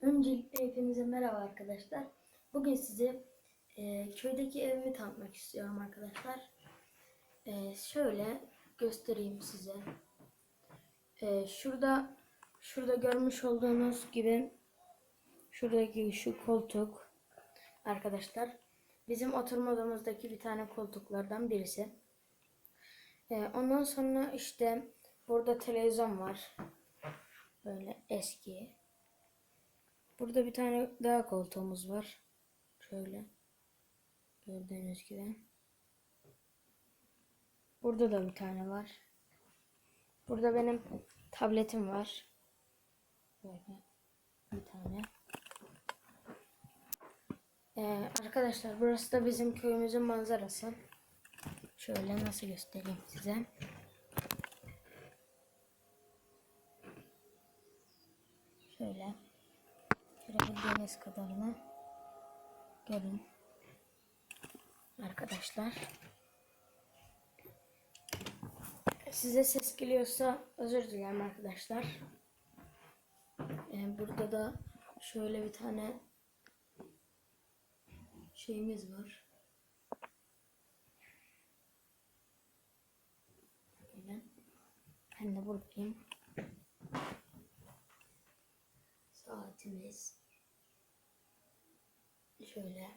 Öncelikle hepinize merhaba arkadaşlar. Bugün size e, köydeki evimi tanıtmak istiyorum arkadaşlar. E, şöyle göstereyim size. E, şurada şurada görmüş olduğunuz gibi şuradaki şu koltuk arkadaşlar bizim oturma odamızdaki bir tane koltuklardan birisi. E, ondan sonra işte burada televizyon var. Böyle eski. Burada bir tane daha koltuğumuz var. Şöyle. Gördüğünüz gibi. Burada da bir tane var. Burada benim tabletim var. Böyle bir tane. Ee, arkadaşlar burası da bizim köyümüzün manzarası. Şöyle nasıl göstereyim size. Şöyle. Görebildiğiniz kadarını görün. Arkadaşlar. Size ses geliyorsa özür dilerim arkadaşlar. Ee, burada da şöyle bir tane şeyimiz var. Ben de buradayım. SMS. Je l'ai.